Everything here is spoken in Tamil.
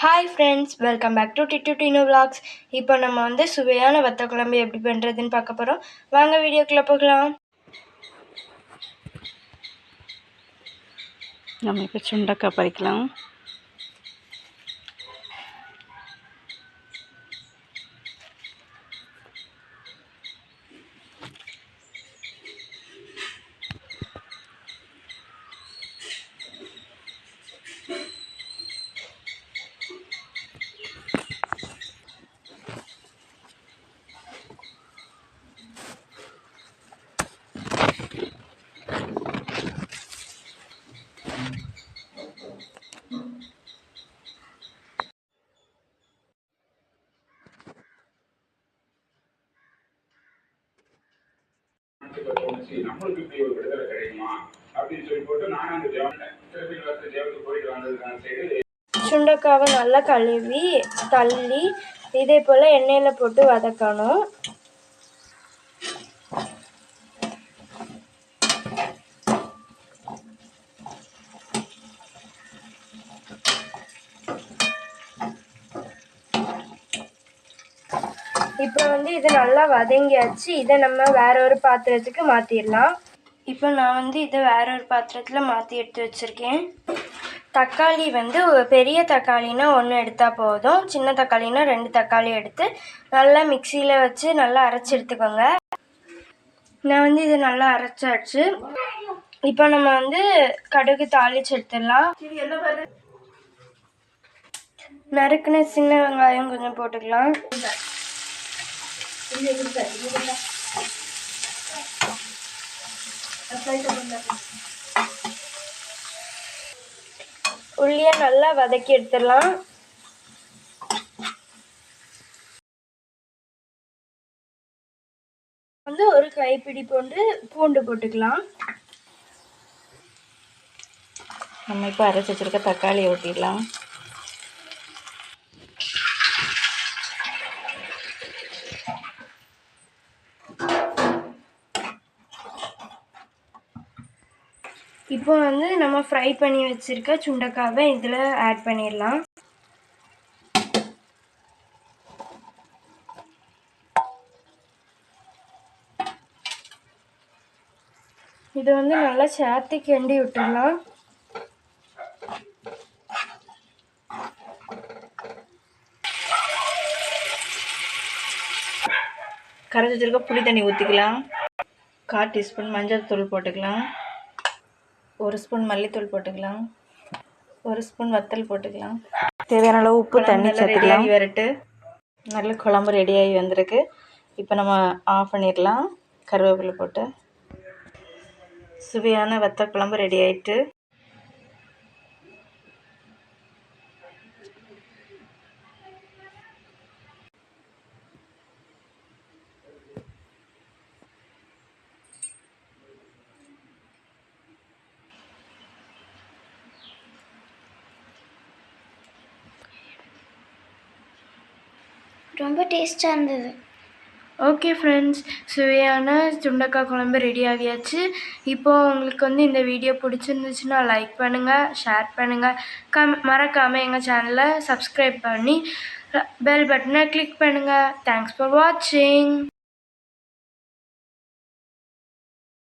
Hi friends welcome back to Tittu Dino vlogs இப்போ நம்ம வந்து சுவையான வத்த குழம்பு எப்படி பண்ணுறதுன்னு பார்க்க போகிறோம் வாங்க வீடியோக்குள்ளே போகலாம். நம்ம இப்போ சுண்டக்காய் பறிக்கலாம். மனசுக்கு தோணுச்சு. நம்மளுக்கு இப்படி ஒரு விடுதலை கிடைக்குமா? அப்படின்னு சொல்லி போட்டு நானும் அந்த ஜெவனை திருப்பி வந்து ஜெவத்துக்கு போயிட்டு வந்ததுக்கான சைடு சுண்டக்காவை நல்லா கழுவி தள்ளி இதே போல் எண்ணெயில் போட்டு வதக்கணும். இப்போ வந்து இது நல்லா வதங்கியாச்சு. இதை நம்ம வேற ஒரு பாத்திரத்துக்கு மாற்றிடலாம் இப்போ நான் வந்து இதை வேற ஒரு பாத்திரத்தில் மாற்றி எடுத்து வச்சுருக்கேன். தக்காளி வந்து பெரிய தக்காளினா ஒன்று எடுத்தால் போதும். சின்ன தக்காளினா ரெண்டு தக்காளி எடுத்து நல்லா மிக்சியில் வச்சு நல்லா அரைச்சி எடுத்துக்கோங்க. நான் வந்து இது நல்லா அரைச்சாச்சு. இப்போ நம்ம வந்து கடுகு தாளிச்சு எடுத்துடலாம். நறுக்குன சின்ன வெங்காயம் கொஞ்சம் போட்டுக்கலாம். உள்ளியை நல்லா வதக்கி எடுத்துடலாம். வந்து ஒரு கைப்பிடி பூண்டு பூண்டு போட்டுக்கலாம். நம்ம இப்போ அரைச்சி வச்சிருக்க தக்காளியை ஊற்றிடலாம் இப்போ வந்து நம்ம ஃப்ரை பண்ணி வச்சுருக்க சுண்டைக்காவை இதில் ஆட் பண்ணிடலாம். இதை வந்து நல்லா சேர்த்து கிண்டி விட்டுடலாம். கரைச்சி வச்சிருக்க புளி தண்ணி ஊற்றிக்கலாம் கால் டீஸ்பூன் மஞ்சள் தூள் போட்டுக்கலாம். ஒரு ஸ்பூன் மல்லித்தூள் போட்டுக்கலாம். ஒரு ஸ்பூன் வத்தல் போட்டுக்கலாம். தேவையான அளவு உப்பு தண்ணி சேர்த்துக்கலாம். வரட்டு. நல்ல குழம்பு ரெடியாகி வந்திருக்கு. இப்போ நம்ம ஆஃப் பண்ணிடலாம். கருவேப்பிலை போட்டு. சுவையான வத்த குழம்பு ரெடி ஆயிட்டு. ரொம்ப டேஸ்ட்டாக இருந்தது. ஓகே ஃப்ரெண்ட்ஸ் சுவையான சுண்டக்காய் குழம்பு ரெடி ஆகியாச்சு. இப்போது உங்களுக்கு வந்து இந்த வீடியோ பிடிச்சிருந்துச்சுன்னா லைக் பண்ணுங்கள் ஷேர் பண்ணுங்கள் கம் மறக்காமல் எங்கள் சேனலை சப்ஸ்கிரைப் பண்ணி பெல் பட்டனை கிளிக் பண்ணுங்கள் தேங்க்ஸ் ஃபார் வாட்சிங்